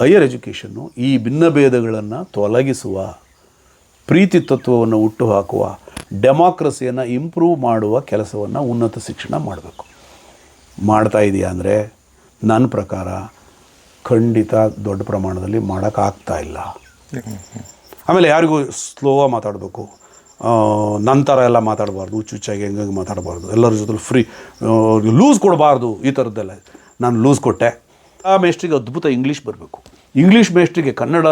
Higher education ಈ ಭಿನ್ನಭೇದಗಳನ್ನು ತೊಲಗಿಸುವ ಪ್ರೀತಿ ತತ್ವವನ್ನು ಹುಟ್ಟುಹಾಕುವ ಡೆಮಾಕ್ರಸಿಯನ್ನು improve ಮಾಡುವ ಕೆಲಸವನ್ನು ಉನ್ನತ ಶಿಕ್ಷಣ ಮಾಡಬೇಕು. ಮಾಡ್ತಾ ಇದೆಯಾ ಅಂದರೆ ನನ್ನ ಪ್ರಕಾರ ಖಂಡಿತ ದೊಡ್ಡ ಪ್ರಮಾಣದಲ್ಲಿ ಮಾಡೋಕ್ಕಾಗ್ತಾ ಇಲ್ಲ. ಆಮೇಲೆ ಯಾರಿಗೂ ಸ್ಲೋವಾಗಿ ಮಾತಾಡಬೇಕು. ನಂತರ ಎಲ್ಲ ಮಾತಾಡಬಾರ್ದು ಹುಚ್ಚುಚ್ಚಾಗಿ ಹೆಂಗೆ ಮಾತಾಡಬಾರ್ದು. ಎಲ್ಲರ ಜೊತೆ ಫ್ರೀ ಲೂಸ್ ಕೊಡಬಾರ್ದು ಈ ಥರದ್ದೆಲ್ಲ ನಾನು ಲೂಸ್ ಕೊಟ್ಟೆ. ಆ ಮೇಸ್ಟ್ರಿಗೆ ಅದ್ಭುತ ಇಂಗ್ಲೀಷ್ ಬರಬೇಕು. ಇಂಗ್ಲೀಷ್ ಮೇಸ್ಟ್ರಿಗೆ ಕನ್ನಡ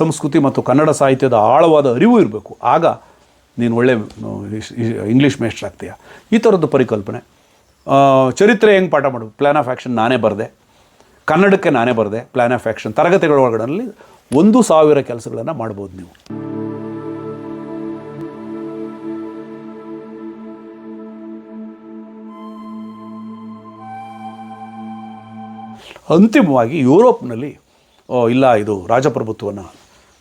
ಸಂಸ್ಕೃತಿ ಮತ್ತು ಕನ್ನಡ ಸಾಹಿತ್ಯದ ಆಳವಾದ ಅರಿವು ಇರಬೇಕು. ಆಗ ನೀನು ಒಳ್ಳೆ ಇಂಗ್ಲೀಷ್ ಮೇಸ್ಟ್ರ್ ಆಗ್ತೀಯ. ಈ ಥರದ್ದು ಪರಿಕಲ್ಪನೆ. ಚರಿತ್ರೆ ಹೆಂಗೆ ಪಾಠ ಮಾಡಬೇಕು ಪ್ಲ್ಯಾನ್ ಆಫ್ ಆ್ಯಕ್ಷನ್ ನಾನೇ ಬರೆದೆ. ಕನ್ನಡಕ್ಕೆ ನಾನೇ ಬರೆದೆ. ಪ್ಲ್ಯಾನ್ ಆಫ್ ಆ್ಯಕ್ಷನ್ ತರಗತಿಗಳ ಒಳಗಡೆ ಒಂದು ಸಾವಿರ ಕೆಲಸಗಳನ್ನು ಮಾಡ್ಬೋದು ನೀವು. ಅಂತಿಮವಾಗಿ ಯುರೋಪ್ನಲ್ಲಿ ಇಲ್ಲ, ಇದು ರಾಜಪ್ರಭುತ್ವವನ್ನು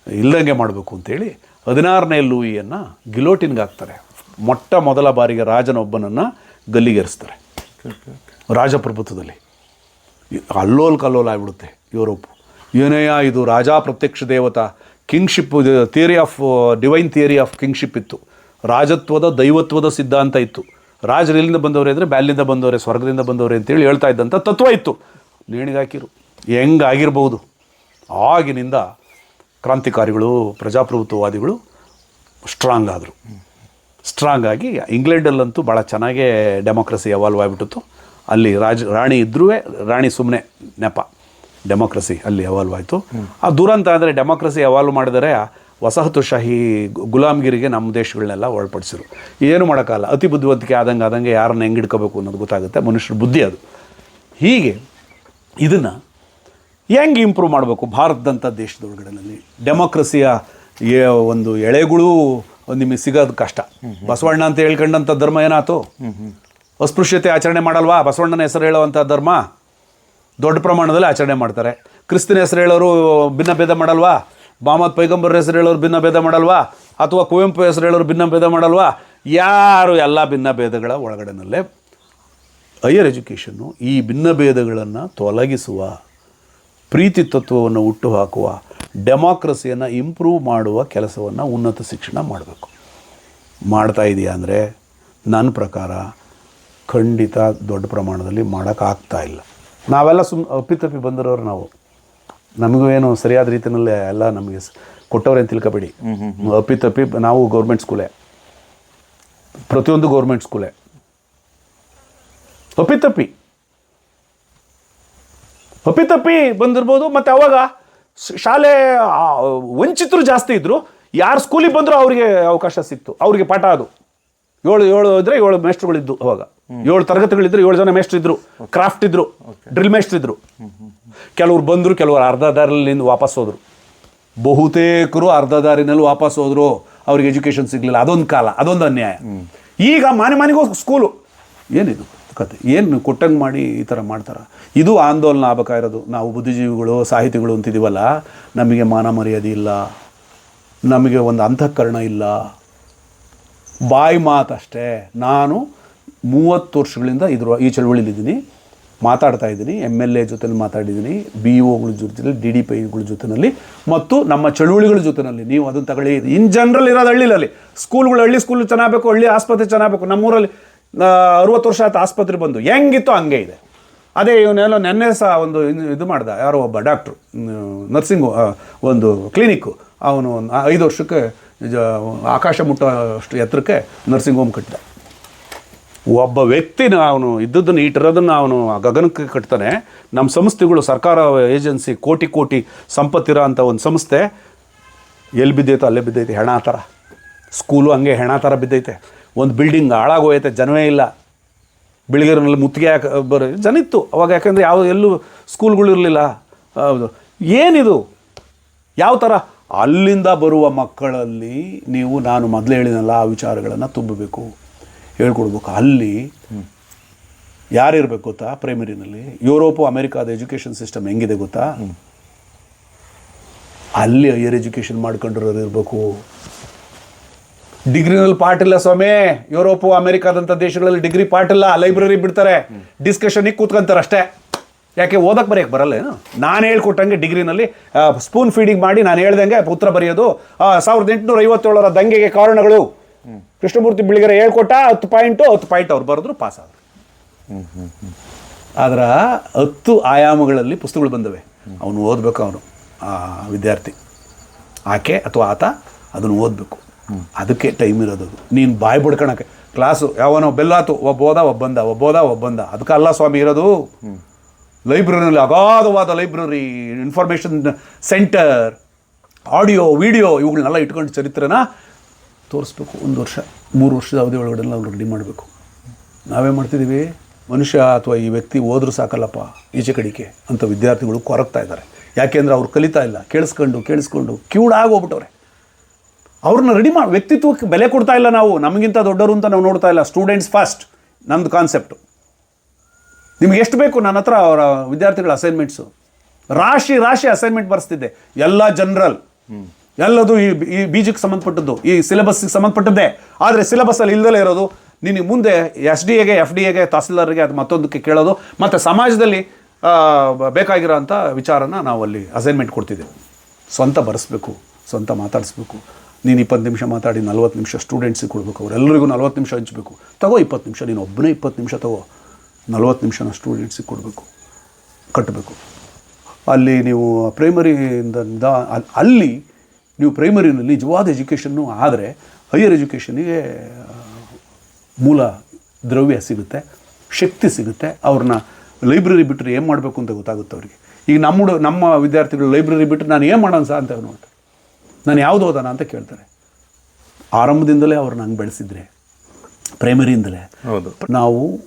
ಇಲ್ಲದಂಗೆ ಮಾಡಬೇಕು ಅಂತೇಳಿ ಹದಿನಾರನೇ ಲೂಯಿಯನ್ನು ಗಿಲೋಟಿನ್ಗೆ ಹಾಕ್ತಾರೆ. ಮೊಟ್ಟ ಮೊದಲ ಬಾರಿಗೆ ರಾಜನೊಬ್ಬನನ್ನು ಗಲ್ಲಿಗೇರಿಸ್ತಾರೆ. ರಾಜಪ್ರಭುತ್ವದಲ್ಲಿ. ಅಲ್ಲೋಲ್ ಕಲ್ಲೋಲ್ ಆಗಿಬಿಡುತ್ತೆ ಯುರೋಪ್. ಏನೆಯ ಇದು ರಾಜಾ ಪ್ರತ್ಯಕ್ಷ ದೇವತಾ, kingship, theory of, divine theory of kingship ಇತ್ತು. ರಾಜತ್ವದ ದೈವತ್ವದ ಸಿದ್ಧಾಂತ ಇತ್ತು. ರಾಜರು ಎಲ್ಲಿಂದ ಬಂದವರೇ ಅಂದರೆ ಬ್ಯಾಲಿಂದ ಬಂದವರೇ, ಸ್ವರ್ಗದಿಂದ ಬಂದವರೇ ಅಂತೇಳಿ ಹೇಳ್ತಾ ಇದ್ದಂಥ ತತ್ವ ಇತ್ತು. ನೇಣಿಗಾಕಿರು. ಹೆಂಗಾಗಿರ್ಬೋದು? ಆಗಿನಿಂದ ಕ್ರಾಂತಿಕಾರಿಗಳು, ಪ್ರಜಾಪ್ರಭುತ್ವವಾದಿಗಳು ಸ್ಟ್ರಾಂಗ್ ಆದರು. ಸ್ಟ್ರಾಂಗ್ ಆಗಿ ಇಂಗ್ಲೆಂಡಲ್ಲಂತೂ ಭಾಳ ಚೆನ್ನಾಗೇ ಡೆಮೋಕ್ರಸಿ ಎವಾಲ್ವ್ ಆಗಿಬಿಟ್ಟಿತ್ತು. ಅಲ್ಲಿ ರಾಜ, ರಾಣಿ ಇದ್ರೂ ರಾಣಿ ಸುಮ್ಮನೆ ನೆಪ. ಡೆಮೋಕ್ರಸಿ ಅಲ್ಲಿ ಎವಾಲ್ವ್ ಆಯಿತು. ಆ ದುರಂತ ಅಂದರೆ ಡೆಮೋಕ್ರಸಿ ಎವಾಲ್ವ್ ಮಾಡಿದರೆ ವಸಾಹತುಶಾಹಿ ಗುಲಾಮ್ಗಿರಿಗೆ ನಮ್ಮ ದೇಶಗಳನ್ನೆಲ್ಲ ಒಳಪಡಿಸಿದ್ರು ಏನು ಮಾಡೋಕ್ಕಲ್ಲ ಅತಿ ಬುದ್ಧಿವಂತಿಕೆ ಆದಂಗೆ ಆದಂಗೆ ಯಾರನ್ನ ಹೆಂಗೆ ಇಟ್ಕೋಬೇಕು ಅನ್ನೋದು ಗೊತ್ತಾಗುತ್ತೆ. ಮನುಷ್ಯರ ಬುದ್ಧಿ ಅದು. ಹೀಗೆ ಇದನ್ನು ಹೆಂಗೆ ಇಂಪ್ರೂವ್ ಮಾಡಬೇಕು ಭಾರತದಂಥ ದೇಶದೊಳಗಡೆನಲ್ಲಿ? ಡೆಮೋಕ್ರಸಿಯ ಒಂದು ಎಳೆಗಳು ನಿಮಗೆ ಸಿಗೋದು ಕಷ್ಟ. ಬಸವಣ್ಣ ಅಂತ ಹೇಳ್ಕೊಂಡಂಥ ಧರ್ಮ ಏನಾಯ್ತು? ಅಸ್ಪೃಶ್ಯತೆ ಆಚರಣೆ ಮಾಡಲ್ವಾ? ಬಸವಣ್ಣನ ಹೆಸರು ಹೇಳುವಂಥ ಧರ್ಮ? ದೊಡ್ಡ ಪ್ರಮಾಣದಲ್ಲಿ ಆಚರಣೆ ಮಾಡ್ತಾರೆ. ಕ್ರಿಸ್ತನ ಹೆಸರು ಹೇಳೋರು ಭಿನ್ನ ಭೇದ ಮಾಡಲ್ವಾ? ಮೊಹಮ್ಮದ್ ಪೈಗಂಬರ್ ಹೆಸರು ಹೇಳೋರು ಭಿನ್ನ ಭೇದ ಮಾಡಲ್ವಾ? ಅಥವಾ ಕುವೆಂಪು ಹೆಸರು ಹೇಳೋರು ಭಿನ್ನ ಭೇದ ಮಾಡಲ್ವಾ? ಯಾರು ಎಲ್ಲ ಭಿನ್ನ ಭೇದಗಳ ಒಳಗಡೆನಲ್ಲೇ ಹೈಯರ್ ಎಜುಕೇಷನ್ನು ಈ ಭಿನ್ನಭೇದಗಳನ್ನು ತೊಲಗಿಸುವ ಪ್ರೀತಿ ತತ್ವವನ್ನು ಹುಟ್ಟುಹಾಕುವ ಡೆಮಾಕ್ರಸಿಯನ್ನು ಇಂಪ್ರೂವ್ ಮಾಡುವ ಕೆಲಸವನ್ನು ಉನ್ನತ ಶಿಕ್ಷಣ ಮಾಡಬೇಕು. ಮಾಡ್ತಾ ಇದೆಯಾ ಅಂದರೆ ನನ್ನ ಪ್ರಕಾರ ಖಂಡಿತ ದೊಡ್ಡ ಪ್ರಮಾಣದಲ್ಲಿ ಮಾಡೋಕ್ಕಾಗ್ತಾ ಇಲ್ಲ. ನಾವೆಲ್ಲ ಸುಮ್ ಅಪ್ಪಿತಪ್ಪಿ ಬಂದಿರೋರು ನಾವು. ನಮಗೂ ಏನು ಸರಿಯಾದ ರೀತಿಯಲ್ಲೇ ಎಲ್ಲ ನಮಗೆ ಸ್- ಕೊಟ್ಟವ್ರೆ ಅಂತ ತಿಳ್ಕೊಬೇಡಿ. ಅಪ್ಪಿತಪ್ಪಿ ನಾವು ಗೌರ್ಮೆಂಟ್ ಸ್ಕೂಲೇ. ಪ್ರತಿಯೊಂದು ಗೌರ್ಮೆಂಟ್ ಸ್ಕೂಲೇ. ಅಪ್ಪಿತಪ್ಪಿ ಅಪ್ಪಿತಪ್ಪಿ ಬಂದಿರ್ಬೋದು, ಮತ್ತು ಅವಾಗ ಶಾಲೆ ವಂಚಿತರು ಜಾಸ್ತಿ ಇದ್ದರು ಯಾರು ಸ್ಕೂಲಿಗೆ ಬಂದರೂ ಅವರಿಗೆ ಅವಕಾಶ ಸಿಕ್ತು. ಅವರಿಗೆ ಪಾಠ ಅದು. ಏಳು ಏಳು ಇದ್ರೆ ಏಳು ಮೇಸ್ಟ್ರುಗಳಿದ್ದು ಅವಾಗ. ಏಳು ತರಗತಿಗಳಿದ್ರು ಏಳು ಜನ ಮೇಸ್ಟ್ರು ಇದ್ರು. ಕ್ರಾಫ್ಟ್ ಇದ್ರು. ಡ್ರಿಲ್ ಮೇಸ್ಟ್ರು ಇದ್ರು. ಕೆಲವ್ರು ಬಂದರು, ಕೆಲವರು ಅರ್ಧ ದಾರಿಲಿಂದ ವಾಪಸ್ ಹೋದರು. ಬಹುತೇಕರು ಅರ್ಧ ದಾರಿನಲ್ಲಿ ವಾಪಸ್ ಹೋದ್ರು. ಅವ್ರಿಗೆ ಎಜುಕೇಷನ್ ಸಿಗಲಿಲ್ಲ. ಅದೊಂದು ಕಾಲ, ಅದೊಂದು ಅನ್ಯಾಯ. ಈಗ ಮಾನೆ ಮನೆಗೂ ಸ್ಕೂಲು ಏನಿದು? ಕತೆ. ಏನು ಕೊಟ್ಟಂಗೆ ಮಾಡಿ ಈ ಥರ ಮಾಡ್ತಾರೆ? ಇದು ಆಂದೋಲನ ಆಗ್ಬೇಕಾಗಿರೋದು ನಾವು ಬುದ್ಧಿಜೀವಿಗಳು, ಸಾಹಿತಿಗಳು ಅಂತಿದ್ದೀವಲ್ಲ ನಮಗೆ ಮಾನ ಮರ್ಯಾದೆ ಇಲ್ಲ, ನಮಗೆ ಒಂದು ಅಂತಃಕರಣ ಇಲ್ಲ. ಬಾಯಿ ಮಾತಷ್ಟೇ ನಾನು ಮೂವತ್ತು ವರ್ಷಗಳಿಂದ ಇದ್ರ ಈ ಚಳವಳಿಲಿದ್ದೀನಿ ಮಾತಾಡ್ತಾ ಇದ್ದೀನಿ. ಎಂ ಎಲ್ ಎ ಜೊತೆಲಿ ಮಾತಾಡಿದ್ದೀನಿ. ಬಿ ಒಗಳ ಜೊತೆಲಿ ಡಿ ಡಿ ಪೈಗಳ ಜೊತೆಯಲ್ಲಿ ಮತ್ತು ನಮ್ಮ ಚಳುವಳಿಗಳ ಜೊತೆಯಲ್ಲಿ ನೀವು ಅದನ್ನು ತಗೊಳ್ಳಿ. ಇನ್ ಜನರಲ್ ಇರೋದು ಹಳ್ಳಿಲಲ್ಲಿ. ಸ್ಕೂಲ್ಗಳು ಹಳ್ಳಿ ಸ್ಕೂಲ್ ಚೆನ್ನಾಗಬೇಕು ಹಳ್ಳಿ ಆಸ್ಪತ್ರೆ ಚೆನ್ನಾಗಬೇಕು ನಮ್ಮೂರಲ್ಲಿ ಅರುವತ್ತು ವರ್ಷ ಆಯ್ತು ಆಸ್ಪತ್ರೆ ಬಂದು. ಹೆಂಗಿತ್ತು ಹಂಗೆ ಇದೆ. ಅದೇ ಇವನ್ನೆಲ್ಲ ನೆನ್ನೆ ಸಹ ಒಂದು ಇದು- ಮಾಡ್ದ. ಯಾರೋ ಒಬ್ಬ ಡಾಕ್ಟ್ರು ನರ್ಸಿಂಗು ಒಂದು ಕ್ಲಿನಿಕ್ಕು. ಅವನು ಐದು ವರ್ಷಕ್ಕೆ ಆಕಾಶ ಮುಟ್ಟೋ ಅಷ್ಟು ಎತ್ತರಕ್ಕೆ ನರ್ಸಿಂಗ್ ಹೋಮ್ ಕಟ್ಟಿದ. ಒಬ್ಬ ವ್ಯಕ್ತಿನ ಅವನು ಇದ್ದದನ್ನು ಇಟ್ಟಿರೋದನ್ನು ಅವನು ಆ ಗಗನಕ್ಕೆ ಕಟ್ತಾನೆ. ನಮ್ಮ ಸಂಸ್ಥೆಗಳು ಸರ್ಕಾರ ಏಜೆನ್ಸಿ ಕೋಟಿ ಕೋಟಿ ಸಂಪತ್ತಿರೋ ಅಂಥ ಒಂದು ಸಂಸ್ಥೆ. ಎಲ್ಲಿ ಬಿದ್ದೈತೋ ಅಲ್ಲೇ ಬಿದ್ದೈತೆ, ಹೆಣ ಥರ. ಸ್ಕೂಲು ಹಂಗೆ ಹೆಣ ಥರ ಬಿದ್ದೈತೆ. ಒಂದು ಬಿಲ್ಡಿಂಗ್ ಹಾಳಾಗೋಯ್ತೆ ಜನವೇ ಇಲ್ಲ. ಬಿಳಿಗಿರಿನಲ್ಲಿ ಮುತ್ತಿಗೆ ಹಾಕ ಬರೋ ಜನ ಇತ್ತು. ಅವಾಗ ಯಾಕಂದರೆ ಯಾವ ಎಲ್ಲೂ ಸ್ಕೂಲ್ಗಳು ಇರಲಿಲ್ಲ. ಹೌದು. ಏನಿದು? ಯಾವ ಥರ? ಅಲ್ಲಿಂದ ಬರುವ ಮಕ್ಕಳಲ್ಲಿ ನೀವು ನಾನು ಮೊದಲೇ ಹೇಳಿದಲ್ಲ ಆ ವಿಚಾರಗಳನ್ನು ತುಂಬಬೇಕು ಹೇಳ್ಕೊಡ್ಬೇಕು. ಅಲ್ಲಿ ಯಾರಿರ್ಬೇಕು ಗೊತ್ತಾ? ಪ್ರೈಮರಿನಲ್ಲಿ. ಯುರೋಪು ಅಮೆರಿಕಾದ ಎಜುಕೇಷನ್ ಸಿಸ್ಟಮ್ ಹೆಂಗಿದೆ ಗೊತ್ತಾ? ಅಲ್ಲಿ ಹೈಯರ್ ಎಜುಕೇಷನ್ ಮಾಡ್ಕೊಂಡಿರೋರು ಇರಬೇಕು. ಡಿಗ್ರಿನಲ್ಲಿ ಪಾಠ ಇಲ್ಲ ಸ್ವಾಮಿ. ಯುರೋಪು ಅಮೆರಿಕಾದಂತ ದೇಶಗಳಲ್ಲಿ ಡಿಗ್ರಿ ಪಾಠ ಇಲ್ಲ, ಲೈಬ್ರರಿ ಬಿಡ್ತಾರೆ. ಡಿಸ್ಕಷನಿಗೆ ಕೂತ್ಕೊಂತಾರೆ ಅಷ್ಟೇ. ಯಾಕೆ ಓದಕ್ಕೆ ಬರೆಯಕ್ಕೆ ಬರಲ್ಲ ಏನು? ನಾನು ಹೇಳ್ಕೊಟ್ಟಂಗೆ ಡಿಗ್ರಿನಲ್ಲಿ ಸ್ಪೂನ್ ಫೀಡಿಂಗ್ ಮಾಡಿ ನಾನು ಹೇಳ್ದಂಗೆ ಉತ್ತರ ಬರೆಯೋದು. ಸಾವಿರದ ಎಂಟುನೂರ ಐವತ್ತೇಳರ ದಂಗೆಗೆ ಕಾರಣಗಳು. ಕೃಷ್ಣಮೂರ್ತಿ ಬಿಳಿಗೆರೆ ಹೇಳ್ಕೊಟ್ಟ ಹತ್ತು ಪಾಯಿಂಟು ಹತ್ತು ಪಾಯಿಂಟ್ ಅವ್ರು ಬರೆದ್ರು ಪಾಸ್ ಆದರು. ಆದ್ರೆ ಹತ್ತು ಆಯಾಮಗಳಲ್ಲಿ ಪುಸ್ತಕಗಳು ಬಂದವೆ. ಅವನು ಓದಬೇಕು ಅವನು, ಆ ವಿದ್ಯಾರ್ಥಿ. ಆಕೆ ಅಥವಾ ಆತ ಅದನ್ನು ಓದಬೇಕು. ಅದಕ್ಕೆ ಟೈಮ್ ಇರೋದು. ನೀನು ಬಾಯಿ ಬಿಡ್ಕೊಳಕ್ಕೆ ಕ್ಲಾಸು ಯಾವನೋ ಬೆಲ್ಲಾತು, ಒಬ್ಬ ಹೋದ ಒಬ್ಬಂದ ಒಬ್ಬ ಹೋದ ಒಬ್ಬ ಬಂದ. ಅದಕ್ಕೆ ಅಲ್ಲ ಸ್ವಾಮಿ ಇರೋದು. ಲೈಬ್ರರಿನಲ್ಲಿ ಅಗಾಧವಾದ library information centre audio video ಇವುಗಳನ್ನೆಲ್ಲ ಇಟ್ಕೊಂಡು ಚರಿತ್ರನ ತೋರಿಸ್ಬೇಕು. ಒಂದು ವರ್ಷ, ಮೂರು ವರ್ಷದ ಅವಧಿ ಒಳಗಡೆ ಅವ್ರು ರೆಡಿ ಮಾಡಬೇಕು. ನಾವೇ ಮಾಡ್ತಿದ್ದೀವಿ ಮನುಷ್ಯ ಅಥವಾ ಈ ವ್ಯಕ್ತಿ ಹೋದರೂ ಸಾಕಲ್ಲಪ್ಪ, ಈಚೆ ಕಡಿಕೆ ಅಂತ ವಿದ್ಯಾರ್ಥಿಗಳು ಕೊರಗ್ತಾ ಇದ್ದಾರೆ. ಯಾಕೆಂದರೆ ಅವ್ರು ಕಲಿತಾ ಇಲ್ಲ. ಕೇಳಿಸ್ಕೊಂಡು ಕೇಳಿಸ್ಕೊಂಡು ಕ್ಯೂಡಾಗಿ ಹೋಗ್ಬಿಟ್ಟವ್ರೆ. ಅವ್ರನ್ನ ರೆಡಿ ಮಾಡಿ ವ್ಯಕ್ತಿತ್ವಕ್ಕೆ ಬೆಲೆ ಕೊಡ್ತಾ ಇಲ್ಲ ನಾವು. ನಮಗಿಂತ ದೊಡ್ಡವರು ಅಂತ ನಾವು ನೋಡ್ತಾ ಇಲ್ಲ. ಸ್ಟೂಡೆಂಟ್ಸ್ ಫಸ್ಟ್ ನಮ್ಮದು ಕಾನ್ಸೆಪ್ಟು ನಿಮ್ಗೆ ಎಷ್ಟು ಬೇಕು? ನನ್ನ ಹತ್ರ ಅವರ ವಿದ್ಯಾರ್ಥಿಗಳ ಅಸೈನ್ಮೆಂಟ್ಸು ರಾಶಿ ರಾಶಿ ಅಸೈನ್ಮೆಂಟ್ ಬರೆಸ್ತಿದ್ದೆ. ಎಲ್ಲ ಜನರಲ್ ಎಲ್ಲದು ಈ ಈ ಬೀಜಕ್ಕೆ ಸಂಬಂಧಪಟ್ಟದ್ದು, ಈ ಸಿಲೆಬಸ್ಗೆ ಸಂಬಂಧಪಟ್ಟದ್ದೇ. ಆದರೆ ಸಿಲೆಬಸ್ಸಲ್ಲಿ ಇಲ್ದಲೇ ಇರೋದು, ನಿನಗೆ ಮುಂದೆ ಎಸ್ ಡಿ ಎಗೆ ಎಫ್ ಡಿ ಎಗೆ ತಹಸೀಲ್ದಾರ್ಗೆ ಅದು ಮತ್ತೊಂದಕ್ಕೆ ಕೇಳೋದು, ಮತ್ತು ಸಮಾಜದಲ್ಲಿ ಬೇಕಾಗಿರೋ ಅಂಥ ವಿಚಾರನ ನಾವು ಅಲ್ಲಿ ಅಸೈನ್ಮೆಂಟ್ ಕೊಡ್ತಿದ್ದೆವು. ಸ್ವಂತ ಬರೆಸ್ಬೇಕು, ಸ್ವಂತ ಮಾತಾಡಿಸ್ಬೇಕು. ನೀನು ಇಪ್ಪತ್ತು ನಿಮಿಷ ಮಾತಾಡಿ, ನಲ್ವತ್ತು ನಿಮಿಷ ಸ್ಟೂಡೆಂಟ್ಸಿಗೆ ಕೊಡಬೇಕು, ಅವರೆಲ್ಲರಿಗೂ ನಲ್ವತ್ತು ನಿಮಿಷ ಹಂಚಬೇಕು. ತಗೋ ಇಪ್ಪತ್ತು ನಿಮಿಷ, ನೀನು ಒಬ್ಬನೇ ಇಪ್ಪತ್ತು ನಿಮಿಷ ತಗೋ, ನಲ್ವತ್ತು ನಿಮಿಷನ ಸ್ಟೂಡೆಂಟ್ಸಿಗೆ ಕೊಡಬೇಕು ಕಟ್ಟಬೇಕು ಅಲ್ಲಿ ನೀವು ಪ್ರೈಮರಿಯಿಂದ ಅಲ್ಲಿ ನೀವು ಪ್ರೈಮರಿನಲ್ಲಿ ನಿಜವಾದ ಎಜುಕೇಷನ್ನು ಆದರೆ ಹೈಯರ್ ಎಜುಕೇಷನಿಗೆ ಮೂಲ ದ್ರವ್ಯ ಸಿಗುತ್ತೆ, ಶಕ್ತಿ ಸಿಗುತ್ತೆ, ಅವ್ರನ್ನ ಲೈಬ್ರರಿ ಬಿಟ್ಟರೆ ಏನು ಮಾಡಬೇಕು ಅಂತ ಗೊತ್ತಾಗುತ್ತೆ ಅವರಿಗೆ. ಈಗ ನಮ್ಮ ನಮ್ಮ ವಿದ್ಯಾರ್ಥಿಗಳು ಲೈಬ್ರರಿ ಬಿಟ್ಟರೆ ನಾನು ಏನು ಮಾಡೋಣ ಸಹ ಅಂತ ನೋಡ್ತಾರೆ. ನಾನು ಯಾವುದು ಓದೋಣ ಅಂತ ಕೇಳ್ತಾರೆ. ಆರಂಭದಿಂದಲೇ ಅವ್ರನ್ನ ನಂಗೆ ಬೆಳೆಸಿದ್ರೆ ಪ್ರೈಮರಿಯಿಂದಲೇ ಹೌದು. ನಾವು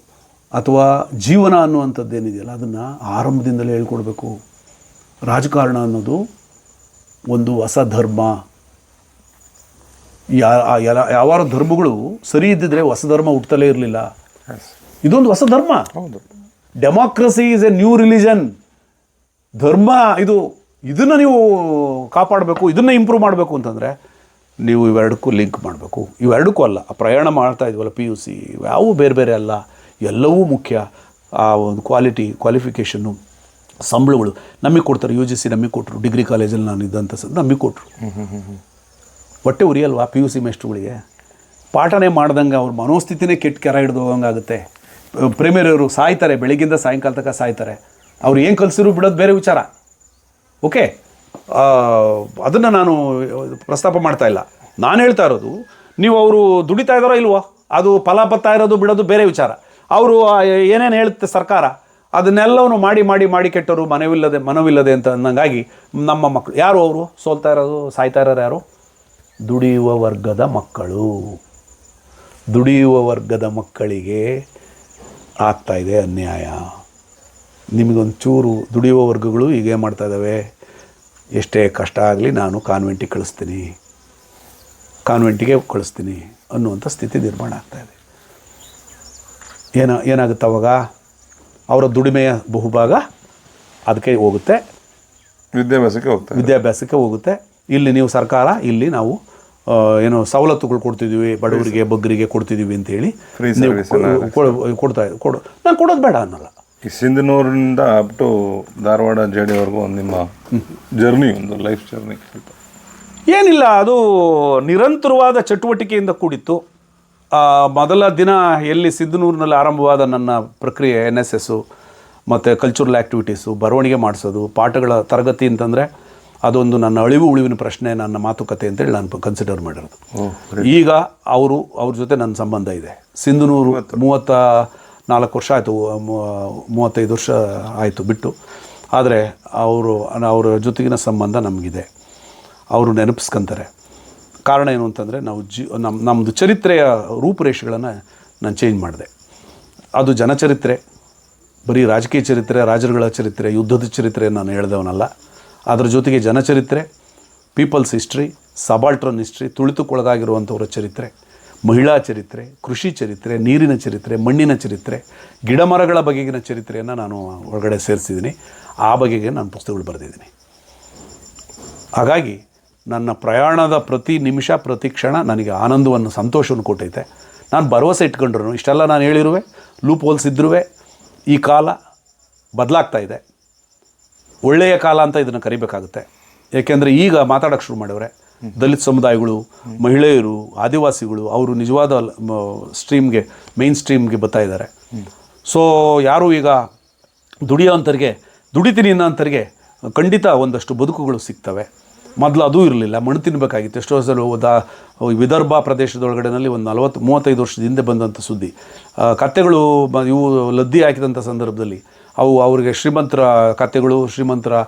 ಅಥವಾ ಜೀವನ ಅನ್ನುವಂಥದ್ದು ಏನಿದೆಯಲ್ಲ ಅದನ್ನು ಆರಂಭದಿಂದಲೇ ಹೇಳ್ಕೊಡ್ಬೇಕು. ರಾಜಕಾರಣ ಅನ್ನೋದು ಒಂದು ಹೊಸ ಧರ್ಮ. ಯಾ ಎಲ್ಲ- ಯಾವಾರ ಧರ್ಮಗಳು ಸರಿ ಇದ್ದಿದ್ರೆ ಹೊಸ ಧರ್ಮ ಹುಟ್ಟಲೇ ಇರಲಿಲ್ಲ. ಇದೊಂದು ಹೊಸ ಧರ್ಮ. ಹೌದು. Democracy is a new religion ಧರ್ಮ ಇದು ಇದನ್ನು ನೀವು ಕಾಪಾಡಬೇಕು, ಇದನ್ನು ಇಂಪ್ರೂವ್ ಮಾಡಬೇಕು ಅಂತಂದರೆ ನೀವು ಇವೆರಡಕ್ಕೂ ಲಿಂಕ್ ಮಾಡಬೇಕು. ಇವೆರಡಕ್ಕೂ ಅಲ್ಲ, ಆ ಪ್ರಯಾಣ ಮಾಡ್ತಾ ಇದ್ವಲ್ಲ ಪಿ ಯು ಸಿ ಯಾವೂ ಬೇರೆ ಬೇರೆ ಅಲ್ಲ, ಎಲ್ಲವೂ ಮುಖ್ಯ. ಆ ಒಂದು ಕ್ವಾಲಿಟಿ ಕ್ವಾಲಿಫಿಕೇಷನ್ನು ಸಂಬಳಗಳು ನಮಗೆ ಕೊಡ್ತಾರೆ ಯು ಜಿ ಸಿ ನಮಗೆ ಕೊಟ್ಟರು ಡಿಗ್ರಿ ಕಾಲೇಜಲ್ಲಿ ನಾನು ಇದ್ದಂಥ ಸದ್ ನಮಗೆ ಕೊಟ್ಟರು ಹೊಟ್ಟೆ ಉರಿಯಲ್ವಾ ಪಿ ಯು ಸಿ ಮೇಸ್ಟ್ರುಗಳಿಗೆ ಪಾಠನೇ ಮಾಡ್ದಂಗೆ ಅವ್ರ ಮನೋಸ್ಥಿತಿನೇ ಕೆಟ್ಟ ಕೆರ ಹಿಡ್ದು ಹೋಗಂಗಾಗುತ್ತೆ ಪ್ರೇಮಿಯರವರು ಸಾಯ್ತಾರೆ ಬೆಳಿಗ್ಗಿಂದ ಸಾಯಂಕಾಲ ತನಕ ಸಾಯ್ತಾರೆ. ಅವ್ರು ಏನು ಕಲಿಸಿದ್ರು ಬಿಡೋದು ಬೇರೆ ವಿಚಾರ. ಓಕೆ. ಅದನ್ನು ನಾನು ಪ್ರಸ್ತಾಪ ಮಾಡ್ತಾ ಇಲ್ಲ. ನಾನು ಹೇಳ್ತಾ ಇರೋದು, ನೀವು ಅವರು ದುಡಿತಾ ಇದ್ದಾರೋ ಇಲ್ವೋ, ಅದು ಫಲ ಪತ್ತಾ ಇರೋದು ಬಿಡೋದು ಬೇರೆ ವಿಚಾರ. ಅವರು ಏನೇನು ಹೇಳುತ್ತೆ ಸರ್ಕಾರ, ಅದನ್ನೆಲ್ಲವನ್ನು ಮಾಡಿ ಮಾಡಿ ಮಾಡಿ ಕೆಟ್ಟರು ಮನವಿಲ್ಲದೆ ಮನವಿಲ್ಲದೆ ಅಂತ ಅನ್ನಂಗಾಗಿ ನಮ್ಮ ಮಕ್ಕಳು ಯಾರು ಅವರು? ಸೋಲ್ತಾ ಇರೋದು, ಸಾಯ್ತಾ ಇರೋರು ಯಾರು? ದುಡಿಯುವ ವರ್ಗದ ಮಕ್ಕಳು. ದುಡಿಯುವ ವರ್ಗದ ಮಕ್ಕಳಿಗೆ ಆಗ್ತಾ ಇದೆ ನಿಮಗೊಂಚೂರು ದುಡಿಯುವ ವರ್ಗಗಳು ಹೀಗೆ ಮಾಡ್ತಾ ಇದ್ದಾವೆ. ಎಷ್ಟೇ ಕಷ್ಟ ಆಗಲಿ ನಾನು ಕಾನ್ವೆಂಟಿಗೆ ಕಳಿಸ್ತೀನಿ. ಕಾನ್ವೆಂಟಿಗೆ ಕಳಿಸ್ತೀನಿ ಅನ್ನುವಂಥ ಸ್ಥಿತಿ ನಿರ್ಮಾಣ ಆಗ್ತಾ ಇದೆ. ಏನ ಏನಾಗುತ್ತೆ ಅವಾಗ? ಅವರ ದುಡಿಮೆಯ ಬಹುಭಾಗ ಅದಕ್ಕೆ ಹೋಗುತ್ತೆ. ವಿದ್ಯಾಭ್ಯಾಸಕ್ಕೆ ಹೋಗುತ್ತೆ ವಿದ್ಯಾಭ್ಯಾಸಕ್ಕೆ ಹೋಗುತ್ತೆ. ಇಲ್ಲಿ ನೀವು ಸರ್ಕಾರ ಇಲ್ಲಿ ನಾವು ಏನು ಸವಲತ್ತುಗಳು ಕೊಡ್ತಿದ್ದೀವಿ ಬಡವರಿಗೆ ಬಗ್ಗರಿಗೆ ಕೊಡ್ತಿದ್ದೀವಿ ಅಂತೇಳಿ ಕೊಡ್ತಾ ಕೊಡು. ನಾನು ಕೊಡೋದು ಬೇಡ ಅನ್ನಲ್ಲ. ಈ ಸಿಂಧನೂರಿನಿಂದ ಅಪ್ ಟು ಧಾರವಾಡ ಜೇಡಿವರೆಗೂ ಒಂದು ನಿಮ್ಮ ಜರ್ನಿ ಒಂದು ಲೈಫ್ ಜರ್ನಿ ಏನಿಲ್ಲ ಅದು ನಿರಂತರವಾದ ಚಟುವಟಿಕೆಯಿಂದ ಕೂಡಿತ್ತು. ಮೊದಲ ದಿನ ಎಲ್ಲಿ ಸಿದ್ದನೂರಿನಲ್ಲಿ ಆರಂಭವಾದ ನನ್ನ ಪ್ರಕ್ರಿಯೆ ಎನ್ ಎಸ್ ಎಸ್ಸು ಮತ್ತು ಕಲ್ಚರಲ್ ಆ್ಯಕ್ಟಿವಿಟೀಸು ಬರವಣಿಗೆ ಮಾಡಿಸೋದು ಪಾಠಗಳ ತರಗತಿ ಅಂತಂದರೆ ಅದೊಂದು ನನ್ನ ಅಳಿವು ಉಳಿವಿನ ಪ್ರಶ್ನೆ ನನ್ನ ಮಾತುಕತೆ ಅಂತೇಳಿ ನಾನು ಕನ್ಸಿಡರ್ ಮಾಡಿರೋದು. ಈಗ ಅವರು ಅವ್ರ ಜೊತೆ ನನ್ನ ಸಂಬಂಧ ಇದೆ. ಸಿಂಧನೂರು ಮೂವತ್ತ ನಾಲ್ಕು ವರ್ಷ ಆಯಿತು ಮೂವತ್ತೈದು ವರ್ಷ ಆಯಿತು ಬಿಟ್ಟು. ಆದರೆ ಅವರು, ಅವರ ಜೊತೆಗಿನ ಸಂಬಂಧ ನಮಗಿದೆ. ಅವರು ನೆನಪಿಸ್ಕೊಂತಾರೆ. ಕಾರಣ ಏನು ಅಂತಂದರೆ, ನಾವು ಜಿ ನಮ್ಮ ನಮ್ಮದು ಚರಿತ್ರೆಯ ರೂಪುರೇಷೆಗಳನ್ನು ನಾನು ಚೇಂಜ್ ಮಾಡಿದೆ. ಅದು ಜನಚರಿತ್ರೆ. ಬರೀ ರಾಜಕೀಯ ಚರಿತ್ರೆ, ರಾಜರುಗಳ ಚರಿತ್ರೆ, ಯುದ್ಧದ ಚರಿತ್ರೆ ನಾನು ಹೇಳ್ದವನಲ್ಲ. ಅದರ ಜೊತೆಗೆ ಜನಚರಿತ್ರೆ ಪೀಪಲ್ಸ್ ಹಿಸ್ಟ್ರಿ ಸಬಾಲ್ಟ್ರನ್ ಹಿಸ್ಟ್ರಿ ತುಳಿತುಕೊಳಗಾಗಿರುವಂಥವರ ಚರಿತ್ರೆ. ಮಹಿಳಾ ಚರಿತ್ರೆ, ಕೃಷಿ ಚರಿತ್ರೆ, ನೀರಿನ ಚರಿತ್ರೆ, ಮಣ್ಣಿನ ಚರಿತ್ರೆ, ಗಿಡಮರಗಳ ಬಗೆಗಿನ ಚರಿತ್ರೆಯನ್ನು ನಾನು ಒಳಗಡೆ ಸೇರಿಸಿದ್ದೀನಿ. ಆ ಬಗೆಗೆ ನಾನು ಪುಸ್ತಕಗಳು ಬರೆದಿದ್ದೀನಿ. ಹಾಗಾಗಿ ನನ್ನ ಪ್ರಯಾಣದ ಪ್ರತಿ ನಿಮಿಷ, ಪ್ರತಿ ಕ್ಷಣ ನನಗೆ ಆನಂದವನ್ನು, ಸಂತೋಷವನ್ನು ಕೊಟ್ಟೈತೆ. ನಾನು ಭರವಸೆ ಇಟ್ಕೊಂಡ್ರು ಇಷ್ಟೆಲ್ಲ ನಾನು ಹೇಳಿರುವೆ ಲೂಪ್ ಹೋಲ್ಸಿದ್ರೂ ಈ ಕಾಲ ಬದಲಾಗ್ತಾ ಇದೆ. ಒಳ್ಳೆಯ ಕಾಲ ಅಂತ ಇದನ್ನು ಕರಿಬೇಕಾಗುತ್ತೆ. ಏಕೆಂದರೆ ಈಗ ಮಾತಾಡೋಕ್ಕೆ ಶುರು ಮಾಡಿವ್ರೆ. ದಲಿತ ಸಮುದಾಯಗಳು, ಮಹಿಳೆಯರು, ಆದಿವಾಸಿಗಳು ಅವರು ನಿಜವಾದ ಸ್ಟ್ರೀಮ್ಗೆ ಮೇನ್ ಸ್ಟ್ರೀಮ್ಗೆ ಬರ್ತಾ ಇದ್ದಾರೆ. ಸೊ ಯಾರು ಈಗ ದುಡಿಯೋ ಅಂತರಿಗೆ ದುಡಿತೀನಿ ಅಂತರಿಗೆ ಖಂಡಿತ ಒಂದಷ್ಟು ಬದುಕುಗಳು ಸಿಗ್ತವೆ. ಮೊದಲು ಅದೂ ಇರಲಿಲ್ಲ. ಮಣ್ಣು ತಿನ್ನಬೇಕಾಗಿತ್ತು ಎಷ್ಟೋ ಸಲ ಹೋದ ವಿದರ್ಭ ಪ್ರದೇಶದೊಳಗಡೆನಲ್ಲಿ ಒಂದು ನಲವತ್ತು, ಮೂವತ್ತೈದು ವರ್ಷದ ಹಿಂದೆ ಬಂದಂಥ ಸುದ್ದಿ. ಕತೆಗಳು ಇವು ಲದ್ದಿ ಹಾಕಿದಂಥ ಸಂದರ್ಭದಲ್ಲಿ ಅವು ಅವರಿಗೆ ಶ್ರೀಮಂತರ ಕತೆಗಳು ಶ್ರೀಮಂತರ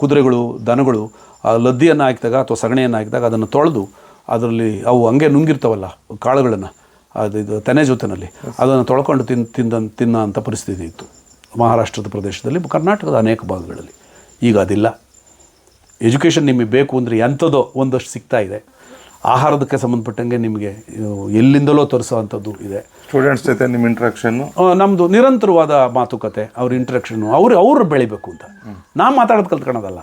ಕುದುರೆಗಳು, ದನಗಳು ಲದ್ದಿಯನ್ನು ಹಾಕಿದಾಗ ಅಥವಾ ಸಗಣಿಯನ್ನು ಹಾಕಿದಾಗ ಅದನ್ನು ತೊಳೆದು ಅದರಲ್ಲಿ ಅವು ಹಂಗೆ ನುಂಗಿರ್ತಾವಲ್ಲ ಕಾಳುಗಳನ್ನು, ಅದು ಇದು ತೆನೆ ಜೊತೆನಲ್ಲಿ, ಅದನ್ನು ತೊಳ್ಕೊಂಡು ತಿನ್, ತಿಂದ, ತಿನ್ನೋ ಅಂಥ ಪರಿಸ್ಥಿತಿ ಇತ್ತು. ಮಹಾರಾಷ್ಟ್ರದ ಪ್ರದೇಶದಲ್ಲಿ, ಕರ್ನಾಟಕದ ಅನೇಕ ಭಾಗಗಳಲ್ಲಿ. ಈಗ ಅದಿಲ್ಲ. ಎಜುಕೇಷನ್ ನಿಮಗೆ ಬೇಕು ಅಂದರೆ ಎಂಥದೋ ಒಂದಷ್ಟು ಸಿಗ್ತಾ ಇದೆ. ಆಹಾರದಕ್ಕೆ ಸಂಬಂಧಪಟ್ಟಂಗೆ ನಿಮಗೆ ಎಲ್ಲಿಂದಲೋ ತರಿಸೋವಂಥದ್ದು ಇದೆ. ಸ್ಟೂಡೆಂಟ್ಸ್ ಜೊತೆ ನಿಮ್ಮ ಇಂಟ್ರಾಕ್ಷನ್ನು ನಮ್ಮದು ನಿರಂತರವಾದ ಮಾತುಕತೆ ಅವ್ರ ಇಂಟ್ರಾಕ್ಷನ್ನು ಅವ್ರು ಅವ್ರು ಬೆಳಿಬೇಕು ಅಂತ. ನಾವು ಮಾತಾಡೋದು ಕಲ್ತ್ಕೊಳೋದಲ್ಲ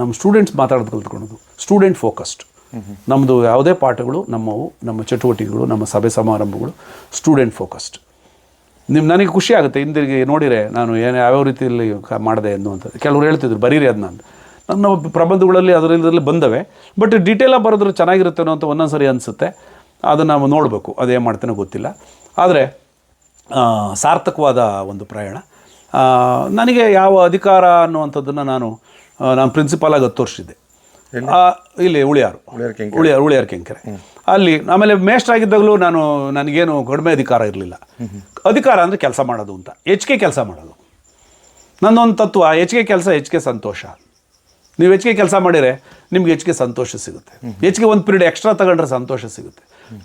ನಮ್ಮ ಸ್ಟೂಡೆಂಟ್ಸ್ ಮಾತಾಡೋದು ಕಲ್ತ್ಕೊಳೋದು ಸ್ಟೂಡೆಂಟ್ ಫೋಕಸ್ಡ್ ನಮ್ಮದು ಯಾವುದೇ ಪಾಠಗಳು ನಮ್ಮವು ನಮ್ಮ ಚಟುವಟಿಕೆಗಳು ನಮ್ಮ ಸಭೆ ಸಮಾರಂಭಗಳು ಸ್ಟೂಡೆಂಟ್ ಫೋಕಸ್ಡ್ ನಿಮ್ಮ ನನಗೆ ಖುಷಿ ಆಗುತ್ತೆ. ಹಿಂದಿರುಗಿ ನೋಡಿರೆ ನಾನು ಏನು ಯಾವ್ಯಾವ ರೀತಿಯಲ್ಲಿ ಮಾಡಿದೆ ಅನ್ನುವಂಥದ್ದು ಕೆಲವರು ಹೇಳ್ತಿದ್ರು ಬರೀರಿ ಅದನ್ನ ನನ್ನ ಪ್ರಬಂಧಗಳಲ್ಲಿ ಅದರಲ್ಲಿ ಬಂದವೆ. ಬಟ್ ಡೀಟೇಲಾಗಿ ಬರೆದ್ರೆ ಚೆನ್ನಾಗಿರುತ್ತೆ ಅನ್ನೋ ಅಂತ ಒಂದೊಂದು ಸರಿ ಅನಿಸುತ್ತೆ. ಅದನ್ನು ನಾವು ನೋಡಬೇಕು. ಅದೇನು ಮಾಡ್ತೇನೋ ಗೊತ್ತಿಲ್ಲ. ಆದರೆ ಸಾರ್ಥಕವಾದ ಒಂದು ಪ್ರಯಾಣ. ನನಗೆ ಯಾವ ಅಧಿಕಾರ ಅನ್ನುವಂಥದ್ದನ್ನು ನಾನು ನಾನು ಪ್ರಿನ್ಸಿಪಾಲಾಗಿ ಹತ್ತು ವರ್ಷ ಇದ್ದೆ ಇಲ್ಲಿ ಉಳಿಯಾರು. ಉಳಿಯಾರು ಉಳಿಯಾರು ಕೆಂಕೆರೆ. ಅಲ್ಲಿ ಆಮೇಲೆ ಮೇಷ್ಟ್ರಾಗಿದ್ದಾಗಲೂ ನಾನು ನನಗೇನು ಕಡಿಮೆ ಅಧಿಕಾರ ಇರಲಿಲ್ಲ. ಅಧಿಕಾರ ಅಂದರೆ ಕೆಲಸ ಮಾಡೋದು ಅಂತ. ಹೆಚ್ಚಿಗೆ ಕೆಲಸ ಮಾಡೋದು. ನನ್ನೊಂದು ತತ್ವ ಹೆಚ್ಚಿಗೆ ಕೆಲಸ ಹೆಚ್ಚಿಗೆ ಸಂತೋಷ. ನೀವು ಹೆಚ್ಚಿಗೆ ಕೆಲಸ ಮಾಡಿದರೆ ನಿಮ್ಗೆ ಹೆಚ್ಚಿಗೆ ಸಂತೋಷ ಸಿಗುತ್ತೆ. ಹೆಚ್ಚಿಗೆ ಒಂದು ಪೀರಿಯಡ್ ಎಕ್ಸ್ಟ್ರಾ ತಗೊಂಡ್ರೆ ಸಂತೋಷ ಸಿಗುತ್ತೆ.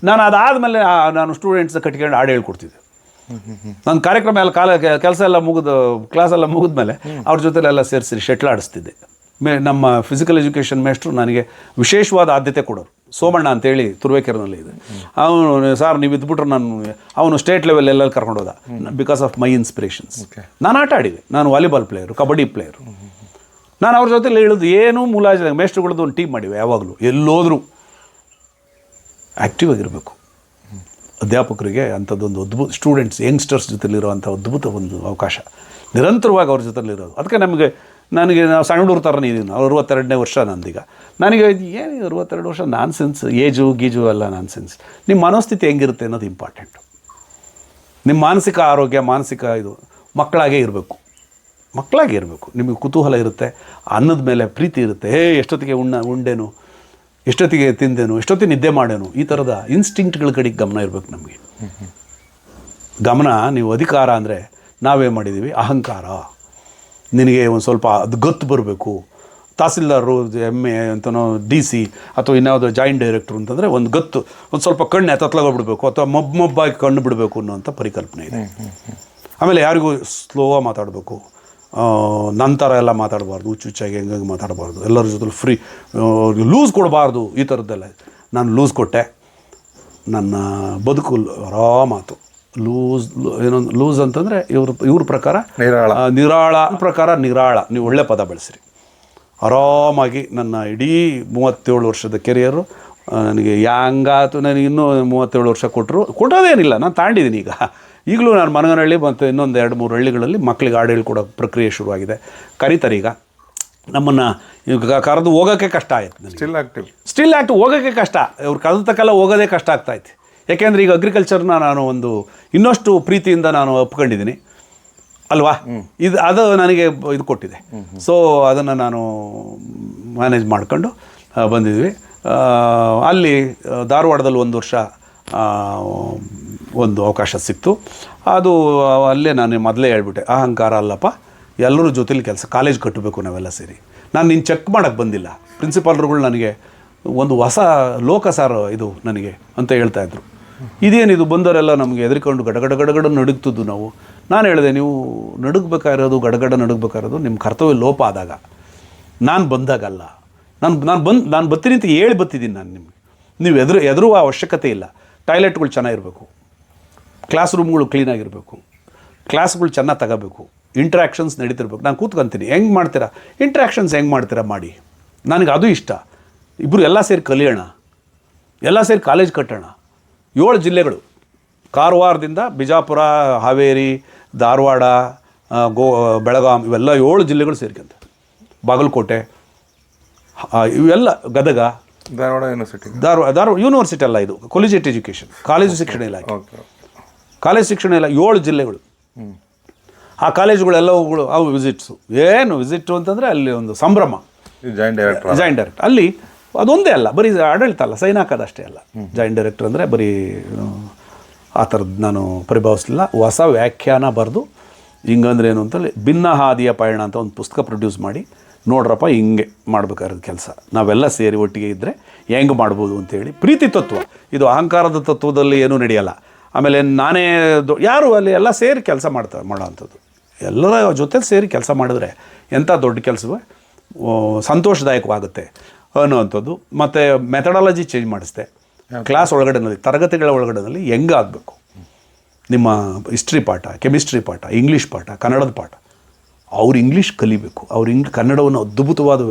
ನಾನು ಅದಾದಮೇಲೆ ನಾನು ಸ್ಟೂಡೆಂಟ್ಸ್ ಕಟ್ಕೊಂಡು ಹಾಡು ಹೇಳ್ಕೊಡ್ತಿದ್ದೆ. ನನ್ನ ಕಾರ್ಯಕ್ರಮ ಎಲ್ಲ ಕಾಲ ಕೆಲಸ ಎಲ್ಲ ಮುಗಿದು ಕ್ಲಾಸ್ ಎಲ್ಲ ಮುಗಿದ್ಮೇಲೆ ಅವ್ರ ಜೊತೆಲೆಲ್ಲ ಸೇರಿಸಿ ಶೆಟ್ಲ್ ಆಡಿಸ್ತಿದ್ದೆ ಮೇ ನಮ್ಮ ಫಿಸಿಕಲ್ ಎಜುಕೇಷನ್ ಮೇಸ್ಟ್ರು ನನಗೆ ವಿಶೇಷವಾದ ಆದ್ಯತೆ ಕೊಡೋರು. ಸೋಮಣ್ಣ ಅಂತೇಳಿ ತುರುವೇಕೆರೆನಲ್ಲಿ ಇದೆ. ಅವನು ಸರ್ ನೀವು ಇದ್ಬಿಟ್ರೆ ನಾನು ಅವನು ಸ್ಟೇಟ್ ಲೆವೆಲ್ ಎಲ್ಲ ಕರ್ಕೊಂಡು ಹೋದ? ಬಿಕಾಸ್ ಆಫ್ ಮೈ ಇನ್ಸ್ಪಿರೇಷನ್ಸ್ ನಾನು ಆಟ ಆಡಿದೆ. ನಾನು ವಾಲಿಬಾಲ್ ಪ್ಲೇಯರು ಕಬಡ್ಡಿ ಪ್ಲೇಯರು ನಾನು ಅವ್ರ ಜೊತೆಲಿ ಇಳಿದು ಏನೂ ಮುಲಾಜಿಲ್ಲ ಮೇಷ್ಟ್ರುಗಳದ್ದು ಒಂದು ಟೀಮ್ ಮಾಡಿವೆ, ಯಾವಾಗಲೂ. ಎಲ್ಲೋದ್ರೂ ಆ್ಯಕ್ಟಿವ್ ಆಗಿರಬೇಕು. ಅಧ್ಯಾಪಕರಿಗೆ ಅಂಥದ್ದೊಂದು ಅದ್ಭುತ ಸ್ಟೂಡೆಂಟ್ಸ್ ಯಂಗ್ಸ್ಟರ್ಸ್ ಜೊತೆಲಿರುವಂಥ ಅದ್ಭುತ ಒಂದು ಅವಕಾಶ. ನಿರಂತರವಾಗಿ ಅವ್ರ ಜೊತೆಲಿರೋದು. ಅದಕ್ಕೆ ನಮಗೆ, ನನಗೆ ನಾವು ಸಣ್ಣ ಹುಡುಗ್ರ ಥರನೇ ಇದ್ದೀನಿ. ಅವ್ರು ಅರವತ್ತೆರಡನೇ ವರ್ಷ ನಂದೀಗ. ನನಗೆ ಏನು ಅರವತ್ತೆರಡು ವರ್ಷ? ನಾನ್ ಸೆನ್ಸ್ ಏಜು, ಗೀಜು ಎಲ್ಲ ನಾನ್ ಸೆನ್ಸ್ ನಿಮ್ಮ ಮನೋಸ್ಥಿತಿ ಹೆಂಗಿರುತ್ತೆ ಅನ್ನೋದು ಇಂಪಾರ್ಟೆಂಟು ನಿಮ್ಮ ಮಾನಸಿಕ ಆರೋಗ್ಯ, ಮಾನಸಿಕ ಇದು ಮಕ್ಕಳಾಗೇ ಇರಬೇಕು. ಮಕ್ಕಳಾಗೇ ಇರಬೇಕು. ನಿಮಗೆ ಕುತೂಹಲ ಇರುತ್ತೆ ಅನ್ನದ ಮೇಲೆ ಪ್ರೀತಿ ಇರುತ್ತೆ. ಹೇ ಎಷ್ಟೊತ್ತಿಗೆ ಉಣ್ಣ ಉಂಡೇನು ಎಷ್ಟೊತ್ತಿಗೆ ತಿಂದೇನು ಎಷ್ಟೊತ್ತಿಗೆ ನಿದ್ದೆ ಮಾಡೇನು ಈ ಥರದ ಇನ್ಸ್ಟಿಂಕ್ಟ್ಗಳ ಕಡೆಗೆ ಗಮನ ಇರಬೇಕು ನಮಗೆ. ಗಮನ ನೀವು ಅಧಿಕಾರ ಅಂದರೆ ನಾವೇ ಮಾಡಿದ್ದೀವಿ ಅಹಂಕಾರ. ನಿನಗೆ ಒಂದು ಸ್ವಲ್ಪ ಅದು ಗೊತ್ತು ಬರಬೇಕು. ತಹಸೀಲ್ದಾರರು ಎಂ ಎ ಅಂತನೋ ಡಿ ಸಿ ಅಥವಾ ಇನ್ಯಾವುದೋ ಜಾಯಿಂಟ್ ಡೈರೆಕ್ಟ್ರು ಅಂತಂದರೆ ಒಂದು ಗೊತ್ತು ಒಂದು ಸ್ವಲ್ಪ ಕಣ್ಣು ಎತ್ತತ್ಲಾಗೋಗ್ಬಿಡ್ಬೇಕು ಅಥವಾ ಮಬ್ ಮಬ್ಬಾಗಿ ಕಣ್ಣು ಬಿಡಬೇಕು ಅನ್ನೋಂಥ ಪರಿಕಲ್ಪನೆ ಇದೆ. ಆಮೇಲೆ ಯಾರಿಗೂ ಸ್ಲೋವಾಗಿ ಮಾತಾಡಬೇಕು. ನಂತರ ಎಲ್ಲ ಮಾತಾಡಬಾರ್ದು ಹುಚ್ಚುಚ್ಚಾಗಿ ಹೆಂಗಂಗೆ ಹೆಂಗೆ ಹೆಂಗೆ ಮಾತಾಡಬಾರ್ದು ಎಲ್ಲರ ಜೊತೆ ಫ್ರೀ ಲೂಸ್ ಕೊಡಬಾರ್ದು ಈ ಥರದ್ದೆಲ್ಲ ನಾನು ಲೂಸ್ ಕೊಟ್ಟೆ. ನನ್ನ ಬದುಕು ಆರಾಮಾತು ಲೂಸ್ ಏನೊಂದು ಲೂಸ್ ಅಂತಂದರೆ ಇವ್ರ ಇವ್ರ ಪ್ರಕಾರ ನಿರಾಳ. ನಿರಾಳ. ಪ್ರಕಾರ ನಿರಾಳ. ನೀವು ಒಳ್ಳೆ ಪದ ಬಳಸಿರಿ. ಆರಾಮಾಗಿ ನನ್ನ ಇಡೀ ಮೂವತ್ತೇಳು ವರ್ಷದ ಕೆರಿಯರು ನನಗೆ ಯಾಂಗಾತು ನನಗೆ ಇನ್ನೂ ಮೂವತ್ತೇಳು ವರ್ಷ ಕೊಟ್ಟರು ಕೊಟ್ಟೋದೇನಿಲ್ಲ. ನಾನು ತಾಂಡಿದ್ದೀನಿ ಈಗ. ಈಗಲೂ ನಾನು ಮನಗನಹಳ್ಳಿ ಮತ್ತು ಇನ್ನೊಂದು ಎರಡು ಮೂರು ಹಳ್ಳಿಗಳಲ್ಲಿ ಮಕ್ಕಳಿಗೆ ಹಾಡು ಹೇಳ್ಕೊಡೋ ಪ್ರಕ್ರಿಯೆ ಶುರುವಾಗಿದೆ. ಕರೀತಾರೆ ಈಗ. ನಮ್ಮನ್ನು ಈಗ ಕರೆದು ಹೋಗೋಕ್ಕೆ ಕಷ್ಟ ಆಯಿತು ಸ್ಟಿಲ್ ಆಕ್ಟಿವ್ ಸ್ಟಿಲ್ ಆ್ಯಕ್ಟ್ ಹೋಗೋಕ್ಕೆ ಕಷ್ಟ. ಇವ್ರು ತಕ್ಕೆಲ್ಲ ಹೋಗೋದೇ ಕಷ್ಟ ಆಗ್ತಾಯಿತ್ತು ಯಾಕೆಂದರೆ ಈಗ ಅಗ್ರಿಕಲ್ಚರ್ನ ನಾನು ಒಂದು ಇನ್ನಷ್ಟು ಪ್ರೀತಿಯಿಂದ ನಾನು ಒಪ್ಕೊಂಡಿದ್ದೀನಿ. ಅಲ್ವಾ? ಇದು ಅದು ನನಗೆ ಇದು ಕೊಟ್ಟಿದೆ. ಸೊ ಅದನ್ನು ನಾನು ಮ್ಯಾನೇಜ್ ಮಾಡ್ಕೊಂಡು ಬಂದಿದ್ವಿ. ಅಲ್ಲಿ ಧಾರವಾಡದಲ್ಲಿ ಒಂದು ವರ್ಷ ಒಂದು ಅವಕಾಶ ಸಿಕ್ತು. ಅದು ಅಲ್ಲೇ ನಾನು ಮೊದಲೇ ಹೇಳ್ಬಿಟ್ಟೆ, ಅಹಂಕಾರ ಅಲ್ಲಪ್ಪ, ಎಲ್ಲರೂ ಜೊತೇಲಿ ಕೆಲಸ, ಕಾಲೇಜ್ ಕಟ್ಟಬೇಕು ನಾವೆಲ್ಲ ಸೇರಿ. ನಾನು ನಿನ್ನ ಚೆಕ್ ಮಾಡೋಕ್ಕೆ ಬಂದಿಲ್ಲ. ಪ್ರಿನ್ಸಿಪಾಲ್ರುಗಳು ನನಗೆ, ಒಂದು ಹೊಸ ಲೋಕ ಸಾರ್ ಇದು ನನಗೆ, ಅಂತ ಹೇಳ್ತಾ ಇದ್ರು. ಇದೇನಿದು, ಬಂದವರೆಲ್ಲ ನಮಗೆ ಎದುರ್ಕೊಂಡು ಗಡಗಡ ಗಡಗಡ ನಡುಗ್ತಿದ್ದು ನಾವು. ನಾನು ಹೇಳಿದೆ, ನೀವು ನಡುಗಬೇಕಾಗಿರೋದು ಗಡಗಡ ನಡುಗಬೇಕಾಗಿರೋದು ನಿಮ್ಮ ಕರ್ತವ್ಯ ಲೋಪ ಆದಾಗ. ನಾನು ಬಂದಾಗಲ್ಲ. ನಾನು ನಾನು ಬಂದು, ನಾನು ಬತ್ತೀನಿ ಅಂತ ಹೇಳಿ ಬತ್ತಿದ್ದೀನಿ ನಾನು ನಿಮಗೆ. ನೀವು ಎದುರು, ಎದುರುವ ಅವಶ್ಯಕತೆ ಇಲ್ಲ. ಟಾಯ್ಲೆಟ್ಗಳು ಚೆನ್ನಾಗಿರಬೇಕು. ಕ್ಲಾಸ್ ರೂಮ್ಗಳು ಕ್ಲೀನಾಗಿರಬೇಕು ಕ್ಲಾಸ್ಗಳು ಚೆನ್ನಾಗಿ ತಗೋಬೇಕು. ಇಂಟ್ರ್ಯಾಕ್ಷನ್ಸ್ ನಡೀತಿರ್ಬೇಕು. ನಾನು ಕೂತ್ಕೊಂತೀನಿ. ಹೆಂಗೆ ಮಾಡ್ತೀರಾ? ಇಂಟ್ರ್ಯಾಕ್ಷನ್ಸ್ ಹೆಂಗೆ ಮಾಡ್ತೀರಾ ಮಾಡಿ. ನನಗೆ ಅದು ಇಷ್ಟ. ಇಬ್ಬರು ಎಲ್ಲ ಸೇರಿ ಕಲಿಯೋಣ. ಎಲ್ಲ ಸೇರಿ ಕಾಲೇಜ್ ಕಟ್ಟೋಣ. ಏಳು ಜಿಲ್ಲೆಗಳು. ಕಾರವಾರದಿಂದ ಬಿಜಾಪುರ, ಹಾವೇರಿ, ಧಾರವಾಡ ಗೋ, ಬೆಳಗಾಂ ಇವೆಲ್ಲ ಏಳು ಜಿಲ್ಲೆಗಳು ಸೇರ್ಕೊಂತ. ಬಾಗಲಕೋಟೆ ಇವೆಲ್ಲ ಗದಗ ಧಾರವಾಡ ಯೂನಿವರ್ಸಿಟಿ ಧಾರವಾಡ ಧಾರವಾಡ ಯೂನಿವರ್ಸಿಟಿ ಅಲ್ಲ ಇದು ಕೊಲಿಜಿಯೇಟ್ ಎಜುಕೇಷನ್ ಕಾಲೇಜು ಶಿಕ್ಷಣ ಇಲಾಖೆ. ಓಕೆ ಕಾಲೇಜ್ ಶಿಕ್ಷಣ ಇಲ್ಲ ಏಳು ಜಿಲ್ಲೆಗಳು. ಆ ಕಾಲೇಜುಗಳೆಲ್ಲವುಗಳು ಅವು ವಿಸಿಟ್ಸು ಏನು ವಿಸಿಟ್ ಅಂತಂದರೆ ಅಲ್ಲಿ ಒಂದು ಸಂಭ್ರಮ. ಜಾಯಿಂಟ್ ಡೈರೆಕ್ಟರ್ ಜಾಯಿಂಟ್ ಡೈರೆಕ್ಟರ್ ಅಲ್ಲಿ ಅದೊಂದೇ ಅಲ್ಲ ಬರೀ ಆಡಳಿತ ಅಲ್ಲ ಸೈನ್ ಹಾಕೋದಷ್ಟೇ ಅಲ್ಲ. ಜಾಯಿಂಟ್ ಡೈರೆಕ್ಟರ್ ಅಂದರೆ ಬರೀ ಆ, ಆ ಥರದ್ದು ನಾನು ಪರಿಭಾವಿಸಲಿಲ್ಲ. ಹೊಸ ವ್ಯಾಖ್ಯಾನ ಬರೆದು ಹಿಂಗಂದ್ರೆ ಏನು ಅಂತೇಳಿ ಭಿನ್ನ ಹಾದಿಯ ಪಯಣ ಅಂತ ಒಂದು ಪುಸ್ತಕ ಪ್ರೊಡ್ಯೂಸ್ ಮಾಡಿ ನೋಡ್ರಪ್ಪ ಹಿಂಗೆ ಮಾಡ್ಬೇಕಾಗಿರೋದು ಕೆಲಸ. ನಾವೆಲ್ಲ ಸೇರಿ ಒಟ್ಟಿಗೆ ಇದ್ದರೆ ಹೆಂಗೆ ಮಾಡ್ಬೋದು ಅಂತೇಳಿ ಪ್ರೀತಿ ತತ್ವ. ಇದು ಅಹಂಕಾರದ ತತ್ವದಲ್ಲಿ ಏನೂ ನಡೆಯಲ್ಲ. ಆಮೇಲೆ ನಾನೇ ದೊ- ಯಾರು ಅಲ್ಲಿ ಎಲ್ಲ ಸೇರಿ ಕೆಲಸ ಮಾಡ್ತಾ ಮಾಡೋವಂಥದ್ದು ಎಲ್ಲರ ಜೊತೆ ಸೇರಿ ಕೆಲಸ ಮಾಡಿದ್ರೆ ಎಂಥ ದೊಡ್ಡ ಕೆಲಸವೇ? ಸಂತೋಷದಾಯಕವಾಗುತ್ತೆ ಅನ್ನೋವಂಥದ್ದು. ಮತ್ತು ಮೆಥಡಾಲಜಿ ಚೇಂಜ್ ಮಾಡಿಸ್ದೆ. ಕ್ಲಾಸ್ ಒಳಗಡೆನಲ್ಲಿ ತರಗತಿಗಳ ಒಳಗಡೆನಲ್ಲಿ ಹೆಂಗಾಗಬೇಕು? ನಿಮ್ಮ ಹಿಸ್ಟ್ರಿ ಪಾಠ ಕೆಮಿಸ್ಟ್ರಿ ಪಾಠ ಇಂಗ್ಲೀಷ್ ಪಾಠ ಕನ್ನಡದ ಪಾಠ. ಅವ್ರು ಇಂಗ್ಲೀಷ್ ಕಲಿಬೇಕು. ಅವ್ರು ಇಂಗ್ ಕನ್ನಡವನ್ನು ಅದ್ಭುತವಾದ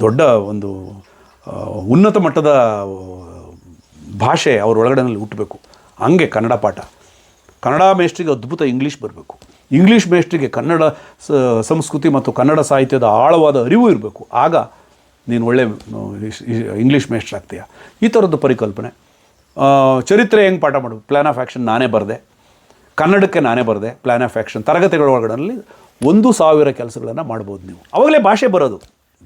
ದೊಡ್ಡ ಒಂದು ಉನ್ನತ ಮಟ್ಟದ ಭಾಷೆ ಅವ್ರ ಒಳಗಡೆನಲ್ಲಿ ಹುಟ್ಟಬೇಕು. ಹಂಗೆ ಕನ್ನಡ ಪಾಠ. ಕನ್ನಡ ಮೇಷ್ಟ್ರಿಗೆ ಅದ್ಭುತ ಇಂಗ್ಲೀಷ್ ಬರಬೇಕು. ಇಂಗ್ಲೀಷ್ ಮೇಷ್ಟ್ರಿಗೆ ಕನ್ನಡ ಸಂಸ್ಕೃತಿ ಮತ್ತು ಕನ್ನಡ ಸಾಹಿತ್ಯದ ಆಳವಾದ ಅರಿವು ಇರಬೇಕು. ಆಗ ನೀನು ಒಳ್ಳೆ ಇಂಗ್ಲೀಷ್ ಮೇಷ್ಟ್ರ್ ಆಗ್ತೀಯ ಈ ಥರದ್ದು ಪರಿಕಲ್ಪನೆ. ಚರಿತ್ರೆ ಹೆಂಗೆ ಪಾಠ ಮಾಡಬೇಕು ಪ್ಲ್ಯಾನ್ ಆಫ್ ಆ್ಯಕ್ಷನ್ ನಾನೇ ಬರೆದೆ. ಕನ್ನಡಕ್ಕೆ ನಾನೇ ಬರದೆ ಪ್ಲ್ಯಾನ್ ಆಫ್ ಆ್ಯಕ್ಷನ್ ತರಗತಿಗಳ ಒಳಗಡೆಯಲ್ಲಿ ಒಂದು ಸಾವಿರ ಕೆಲಸಗಳನ್ನು ಮಾಡ್ಬೋದು ನೀವು. ಅವಾಗಲೇ ಭಾಷೆ ಬರೋದು.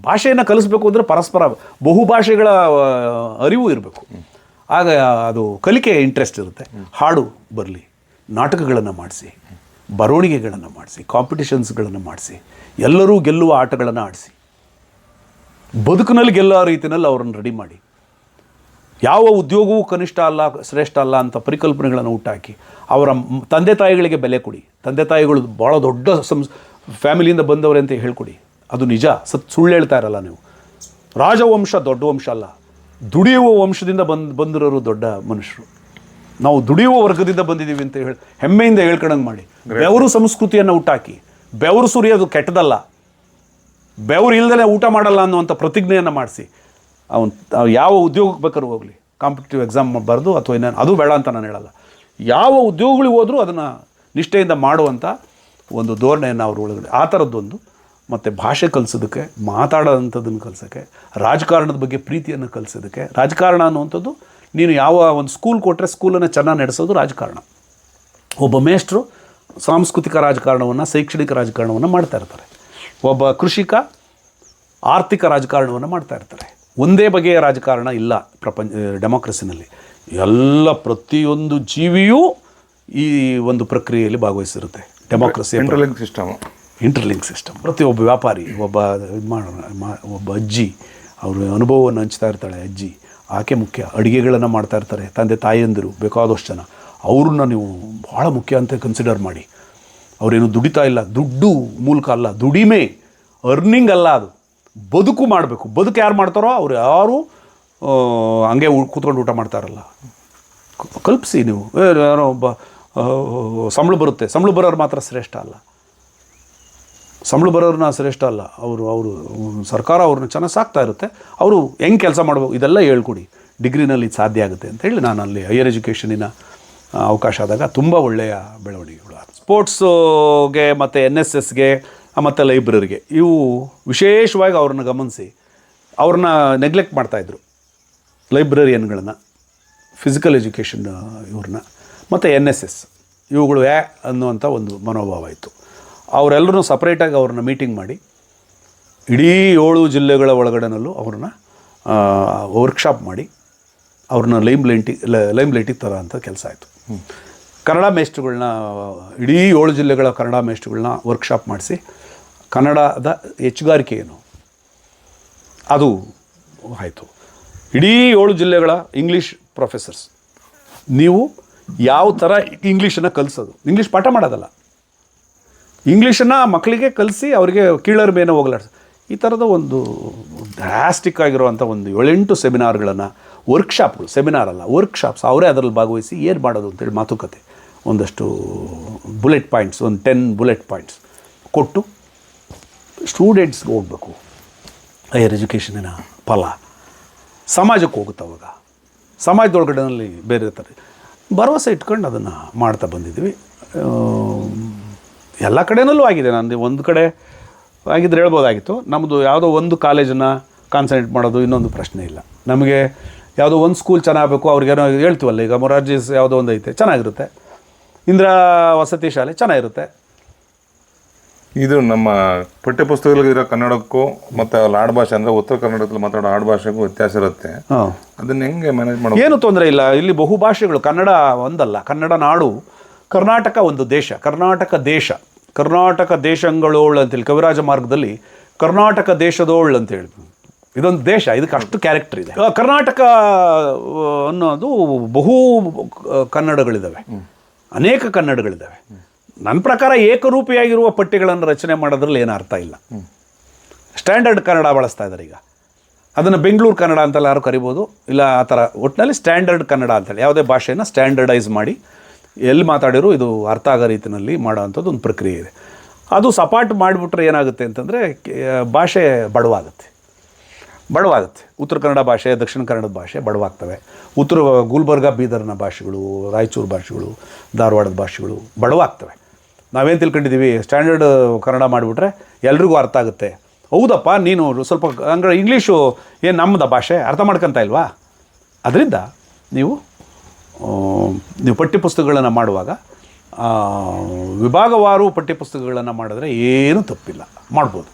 ಭಾಷೆಯನ್ನು ಕಲಿಸ್ಬೇಕು ಅಂದರೆ ಪರಸ್ಪರ ಬಹುಭಾಷೆಗಳ ಅರಿವು ಇರಬೇಕು. ಆಗ ಅದು ಕಲಿಕೆ ಇಂಟ್ರೆಸ್ಟ್ ಇರುತ್ತೆ. ಹಾಡು ಬರಲಿ, ನಾಟಕಗಳನ್ನು ಮಾಡಿಸಿ, ಬರವಣಿಗೆಗಳನ್ನು ಮಾಡಿಸಿ ಕಾಂಪಿಟಿಷನ್ಸ್ಗಳನ್ನು ಮಾಡಿಸಿ, ಎಲ್ಲರೂ ಗೆಲ್ಲುವ ಆಟಗಳನ್ನು ಆಡಿಸಿ. ಬದುಕಿನಲ್ಲಿ ಗೆಲ್ಲೋ ರೀತಿಯಲ್ಲಿ ಅವ್ರನ್ನ ರೆಡಿ ಮಾಡಿ. ಯಾವ ಉದ್ಯೋಗವೂ ಕನಿಷ್ಠ ಅಲ್ಲ ಶ್ರೇಷ್ಠ ಅಲ್ಲ ಅಂತ ಪರಿಕಲ್ಪನೆಗಳನ್ನು ಹುಟ್ಟಾಕಿ ಅವರ ತಂದೆ ತಾಯಿಗಳಿಗೆ ಬೆಲೆ ಕೊಡಿ. ತಂದೆ ತಾಯಿಗಳು ಭಾಳ ದೊಡ್ಡ ಸಂಸ್ ಫ್ಯಾಮಿಲಿಯಿಂದ ಬಂದವರೇ ಅಂತ ಹೇಳ್ಕೊಡಿ. ಅದು ನಿಜ. ಸತ್ ಸುಳ್ಳು ಹೇಳ್ತಾ ಇರಲ್ಲ ನೀವು. ರಾಜವಂಶ ದೊಡ್ಡ ವಂಶ ಅಲ್ಲ. ದುಡಿಯುವ ವಂಶದಿಂದ ಬಂದು ಬಂದಿರೋರು ದೊಡ್ಡ ಮನುಷ್ಯರು. ನಾವು ದುಡಿಯುವ ವರ್ಗದಿಂದ ಬಂದಿದ್ದೀವಿ ಅಂತ ಹೇಳಿ ಹೆಮ್ಮೆಯಿಂದ ಹೇಳ್ಕೊಂಡಂಗೆ ಮಾಡಿ. ಬೆವರು ಸಂಸ್ಕೃತಿಯನ್ನು ಹುಟ್ಟಾಕಿ. ಬೆವರು ಸುರಿಯೋದು ಕೆಟ್ಟದಲ್ಲ. ಬೆವರು ಇಲ್ಲದೇ ಊಟ ಮಾಡಲ್ಲ ಅನ್ನುವಂಥ ಪ್ರತಿಜ್ಞೆಯನ್ನು ಮಾಡಿಸಿ. ಅವನು ಯಾವ ಉದ್ಯೋಗಕ್ಕೆ ಬೇಕಾದ್ರೂ ಹೋಗಲಿ. ಕಾಂಪಿಟೇಟಿವ್ ಎಕ್ಸಾಮ್ ಬರೆದು ಅಥವಾ ಇನ್ನೇನು ಅದು ಬೇಡ ಅಂತ ನಾನು ಹೇಳಲ್ಲ. ಯಾವ ಉದ್ಯೋಗಗಳಿಗೆ ಹೋದರೂ ಅದನ್ನು ನಿಷ್ಠೆಯಿಂದ ಮಾಡುವಂಥ ಒಂದು ಧೋರಣೆಯನ್ನು ಅವ್ರ ಒಳಗಡೆ ಆ ಥರದ್ದೊಂದು. ಮತ್ತು ಭಾಷೆ ಕಲಿಸೋದಕ್ಕೆ ಮಾತಾಡೋವಂಥದ್ದನ್ನು ಕಲಿಸೋಕ್ಕೆ, ರಾಜಕಾರಣದ ಬಗ್ಗೆ ಪ್ರೀತಿಯನ್ನು ಕಲಿಸೋದಕ್ಕೆ, ರಾಜಕಾರಣ ಅನ್ನುವಂಥದ್ದು ನೀನು ಯಾವ ಒಂದು ಸ್ಕೂಲ್ ಕೊಟ್ಟರೆ ಸ್ಕೂಲನ್ನು ಚೆನ್ನಾಗಿ ನಡೆಸೋದು ರಾಜಕಾರಣ. ಒಬ್ಬ ಮೇಷ್ಟ್ರು ಸಾಂಸ್ಕೃತಿಕ ರಾಜಕಾರಣವನ್ನು, ಶೈಕ್ಷಣಿಕ ರಾಜಕಾರಣವನ್ನು ಮಾಡ್ತಾ ಇರ್ತಾರೆ. ಒಬ್ಬ ಕೃಷಿಕ ಆರ್ಥಿಕ ರಾಜಕಾರಣವನ್ನು ಮಾಡ್ತಾ ಇರ್ತಾರೆ. ಒಂದೇ ಬಗೆಯ ರಾಜಕಾರಣ ಇಲ್ಲ ಪ್ರಪಂಚ ಡೆಮೋಕ್ರಸಿನಲ್ಲಿ. ಎಲ್ಲ ಪ್ರತಿಯೊಂದು ಜೀವಿಯೂ ಈ ಒಂದು ಪ್ರಕ್ರಿಯೆಯಲ್ಲಿ ಭಾಗವಹಿಸಿರುತ್ತೆ. Democracy interlink system interlink system ಪ್ರತಿಯೊಬ್ಬ ವ್ಯಾಪಾರಿ ಒಬ್ಬ ಇದು ಮಾಡೋಣ ಒಬ್ಬ ಅಜ್ಜಿ ಅವರು ಅನುಭವವನ್ನು ಹಂಚ್ತಾ ಇರ್ತಾಳೆ ಅಜ್ಜಿ. ಆಕೆ ಮುಖ್ಯ ಅಡುಗೆಗಳನ್ನು ಮಾಡ್ತಾ ಇರ್ತಾರೆ ತಂದೆ ತಾಯಿಯಂದಿರು ಬೇಕಾದಷ್ಟು ಜನ. ಅವ್ರನ್ನ ನೀವು ಭಾಳ ಮುಖ್ಯ ಅಂತ ಕನ್ಸಿಡರ್ ಮಾಡಿ. ಅವರೇನು ದುಡಿತಾ ಇಲ್ಲ ದುಡ್ಡು ಮೂಲಕ ಅಲ್ಲ ದುಡಿಮೆ ಅರ್ನಿಂಗ್ ಅಲ್ಲ ಅದು. ಬದುಕು ಮಾಡಬೇಕು. ಬದುಕು ಯಾರು ಮಾಡ್ತಾರೋ ಅವ್ರು ಯಾರು ಹಂಗೆ ಕೂತ್ಕೊಂಡು ಊಟ ಮಾಡ್ತಾರಲ್ಲ. ಕಲ್ಪಿಸಿ ನೀವು. ಯಾರೋ ಒಬ್ಬ ಸಂಬಳ ಬರುತ್ತೆ. ಸಂಬಳ ಬರೋರು ಮಾತ್ರ ಶ್ರೇಷ್ಠ ಅಲ್ಲ. ಸಂಬಳ ಬರೋರನ್ನ ಶ್ರೇಷ್ಠ ಅಲ್ಲ. ಅವರು ಅವರು, ಸರ್ಕಾರ ಅವ್ರನ್ನ ಚೆನ್ನಾಗಿ ಸಾಕ್ತಾ ಇರುತ್ತೆ. ಅವರು ಹೆಂಗೆ ಕೆಲಸ ಮಾಡಬೇಕು? ಇದೆಲ್ಲ ಹೇಳ್ಕೊಡಿ. ಡಿಗ್ರಿನಲ್ಲಿ ಸಾಧ್ಯ ಆಗುತ್ತೆ ಅಂತ ಹೇಳಿ ನಾನು ಅಲ್ಲಿ ಹೈಯರ್ ಎಜುಕೇಷನಿನ ಅವಕಾಶ ಆದಾಗ ತುಂಬ ಒಳ್ಳೆಯ ಬೆಳವಣಿಗೆಗಳು ಸ್ಪೋರ್ಟ್ಸ್ಗೆ ಮತ್ತು ಎನ್ ಎಸ್ ಎಸ್ಗೆ ಮತ್ತು ಲೈಬ್ರರಿಗೆ. ಇವು ವಿಶೇಷವಾಗಿ ಅವ್ರನ್ನ ಗಮನಿಸಿ ಅವ್ರನ್ನ ನೆಗ್ಲೆಕ್ಟ್ ಮಾಡ್ತಾಯಿದ್ರು ಲೈಬ್ರರಿಯನ್ಗಳನ್ನು ಫಿಸಿಕಲ್ ಎಜುಕೇಷನ್ ಇವ್ರನ್ನ ಮತ್ತು ಎನ್ ಎಸ್ ಎಸ್ ಇವುಗಳು ಯಾ ಅನ್ನುವಂಥ ಒಂದು ಮನೋಭಾವ ಇತ್ತು. ಅವರೆಲ್ಲರೂ ಸಪ್ರೇಟಾಗಿ ಅವ್ರನ್ನ ಮೀಟಿಂಗ್ ಮಾಡಿ ಇಡೀ ಏಳು ಜಿಲ್ಲೆಗಳ ಒಳಗಡೆನಲ್ಲೂ ಅವ್ರನ್ನ ವರ್ಕ್ಶಾಪ್ ಮಾಡಿ ಅವ್ರನ್ನ ಲೈಮ್ ಲೈಂಟಿ ಲೈಮ್ ಲೈಟಿಗೆ ತರೋ ಅಂಥ ಕೆಲಸ ಆಯಿತು. ಕನ್ನಡ ಮೇಷ್ಟ್ರುಗಳನ್ನ ಇಡೀ ಏಳು ಜಿಲ್ಲೆಗಳ ಕನ್ನಡ ಮೇಷ್ಟ್ರುಗಳನ್ನ ವರ್ಕ್ಶಾಪ್ ಮಾಡಿಸಿ ಕನ್ನಡದ ಹೆಚ್ಚುಗಾರಿಕೆ ಏನು? ಅದು ಆಯಿತು. ಇಡೀ ಏಳು ಜಿಲ್ಲೆಗಳ ಇಂಗ್ಲೀಷ್ ಪ್ರೊಫೆಸರ್ಸ್ ನೀವು ಯಾವ ಥರ ಇಂಗ್ಲೀಷನ್ನು ಕಲಿಸೋದು? ಇಂಗ್ಲೀಷ್ ಪಾಠ ಮಾಡೋದಲ್ಲ. ಇಂಗ್ಲೀಷನ್ನು ಮಕ್ಕಳಿಗೆ ಕಲಿಸಿ ಅವರಿಗೆ ಕೀಳರ ಮೇನ ಹೋಗ್ಲಾಡ್ಸ. ಈ ಥರದ ಒಂದು ಡ್ರಾಸ್ಟಿಕ್ ಆಗಿರುವಂಥ ಒಂದು ಏಳೆಂಟು ಸೆಮಿನಾರ್ಗಳನ್ನು ವರ್ಕ್ಶಾಪ್ಗಳು ಸೆಮಿನಾರ್ ಅಲ್ಲ ವರ್ಕ್ಶಾಪ್ಸ್ ಅವರೇ ಅದರಲ್ಲಿ ಭಾಗವಹಿಸಿ ಏನು ಮಾಡೋದು ಅಂತೇಳಿ ಮಾತುಕತೆ. ಒಂದಷ್ಟು ಬುಲೆಟ್ ಪಾಯಿಂಟ್ಸ್ ಒಂದು ಟೆನ್ ಬುಲೆಟ್ ಪಾಯಿಂಟ್ಸ್ ಕೊಟ್ಟು ಸ್ಟೂಡೆಂಟ್ಸ್ಗೆ ಹೋಗ್ಬೇಕು. ಹೈಯರ್ ಎಜುಕೇಷನಿನ ಫಲ. ಸಮಾಜಕ್ಕೆ ಹೋಗುತ್ತೆ ಅವಾಗ. ಸಮಾಜದೊಳಗಡೆನಲ್ಲಿ ಬೇರೆ ಇರ್ತಾರೆ ಭರವಸೆ ಇಟ್ಕೊಂಡು ಅದನ್ನು ಮಾಡ್ತಾ ಬಂದಿದ್ವಿ ಆ, ಎಲ್ಲ ಕಡೆನಲ್ಲೂ ಆಗಿದೆ. ನಾನು ಒಂದು ಕಡೆ ಆಗಿದ್ರೆ ಹೇಳ್ಬೋದಾಗಿತ್ತು. ನಮ್ಮದು ಯಾವುದೋ ಒಂದು ಕಾಲೇಜನ್ನು ಕಾನ್ಸಂಟ್ರೇಟ್ ಮಾಡೋದು ಇನ್ನೊಂದು ಪ್ರಶ್ನೆ ಇಲ್ಲ. ನಮಗೆ ಯಾವುದೋ ಒಂದು ಸ್ಕೂಲ್ ಚೆನ್ನಾಗಬೇಕು ಅವ್ರಿಗೇನೋ ಹೇಳ್ತೀವಲ್ಲ ಈಗ ಮೊರಾರ್ಜಿಸ್ ಯಾವುದೋ ಒಂದು ಐತೆ ಚೆನ್ನಾಗಿರುತ್ತೆ. ಇಂದಿರಾ ವಸತಿ ಶಾಲೆ ಚೆನ್ನಾಗಿರುತ್ತೆ. ಇದು ನಮ್ಮ ಪಠ್ಯಪುಸ್ತಕಗಳಿರೋ ಕನ್ನಡಕ್ಕೂ ಮತ್ತು ಅಲ್ಲಿ ಆಡುಭಾಷೆ ಅಂದರೆ ಉತ್ತರ ಕನ್ನಡದಲ್ಲಿ ಮಾತಾಡೋ ಆಡುಭಾಷೆಗೂ ವ್ಯತ್ಯಾಸ ಇರುತ್ತೆ. ಹಾಂ. ಅದನ್ನ ಹೆಂಗೆ ಮ್ಯಾನೇಜ್ ಮಾಡೋದು ಏನು ತೊಂದರೆ ಇಲ್ಲ. ಇಲ್ಲಿ ಬಹುಭಾಷೆಗಳು ಕನ್ನಡ ಒಂದಲ್ಲ ಕನ್ನಡ ನಾಡು ಕರ್ನಾಟಕ ಒಂದು ದೇಶ ಕರ್ನಾಟಕ ದೇಶ ಕರ್ನಾಟಕ ದೇಶಂಗಳೋಳು ಅಂತೇಳಿ ಕವಿರಾಜ ಮಾರ್ಗದಲ್ಲಿ ಕರ್ನಾಟಕ ದೇಶದೋಳ್ ಅಂತ ಹೇಳಿ. ಇದೊಂದು ದೇಶ ಇದಕ್ಕೆ ಅಷ್ಟು ಕ್ಯಾರೆಕ್ಟರ್ ಇದೆ. ಕರ್ನಾಟಕ ಅನ್ನೋದು ಬಹು ಕನ್ನಡಗಳಿದ್ದಾವೆ ಅನೇಕ ಕನ್ನಡಗಳಿದ್ದಾವೆ ನನ್ನ ಪ್ರಕಾರ ಏಕರೂಪಿಯಾಗಿರುವ ಪಠ್ಯಗಳನ್ನು ರಚನೆ ಮಾಡೋದ್ರಲ್ಲಿ ಏನು ಅರ್ಥ ಇಲ್ಲ. ಸ್ಟ್ಯಾಂಡರ್ಡ್ ಕನ್ನಡ ಬಳಸ್ತಾ ಇದ್ದಾರೆ ಈಗ. ಅದನ್ನು ಬೆಂಗಳೂರು ಕನ್ನಡ ಅಂತೆಲ್ಲ ಯಾರು ಕರಿಬೋದು? ಇಲ್ಲ ಆ ಥರ ಒಟ್ಟಿನಲ್ಲಿ ಸ್ಟ್ಯಾಂಡರ್ಡ್ ಕನ್ನಡ ಅಂತೇಳಿ. ಯಾವುದೇ ಭಾಷೆಯನ್ನು ಸ್ಟ್ಯಾಂಡರ್ಡೈಸ್ ಮಾಡಿ ಎಲ್ಲಿ ಮಾತಾಡಿರೋ ಇದು ಅರ್ಥ ಆಗೋ ರೀತಿಯಲ್ಲಿ ಮಾಡೋ ಅಂಥದ್ದು ಒಂದು ಪ್ರಕ್ರಿಯೆ ಇದೆ. ಅದು ಸಪಾಟ್ ಮಾಡಿಬಿಟ್ರೆ ಏನಾಗುತ್ತೆ ಅಂತಂದರೆ ಭಾಷೆ ಬಡವಾಗುತ್ತೆ. ಬಡವಾಗುತ್ತೆ. ಉತ್ತರ ಕನ್ನಡ ಭಾಷೆ, ದಕ್ಷಿಣ ಕನ್ನಡದ ಭಾಷೆ ಬಡವಾಗ್ತವೆ. ಉತ್ತರ ಗುಲ್ಬರ್ಗ, ಬೀದರ್ನ ಭಾಷೆಗಳು, ರಾಯಚೂರು ಭಾಷೆಗಳು, ಧಾರವಾಡದ ಭಾಷೆಗಳು ಬಡವಾಗ್ತವೆ. ನಾವೇನು ತಿಳ್ಕೊಂಡಿದ್ದೀವಿ? ಸ್ಟ್ಯಾಂಡರ್ಡ್ ಕನ್ನಡ ಮಾಡಿಬಿಟ್ರೆ ಎಲ್ರಿಗೂ ಅರ್ಥ ಆಗುತ್ತೆ. ಹೌದಪ್ಪ, ನೀನು ಸ್ವಲ್ಪ ಅಂದರೆ ಇಂಗ್ಲೀಷು ಏನು ನಮ್ಮದ ಭಾಷೆ? ಅರ್ಥ ಮಾಡ್ಕೊತ ಇಲ್ವಾ? ಅದರಿಂದ ನೀವು ನೀವು ಪಠ್ಯಪುಸ್ತಕಗಳನ್ನು ಮಾಡುವಾಗ ವಿಭಾಗವಾರು ಪಠ್ಯಪುಸ್ತಕಗಳನ್ನು ಮಾಡಿದ್ರೆ ಏನೂ ತಪ್ಪಿಲ್ಲ. ಮಾಡ್ಬೋದು.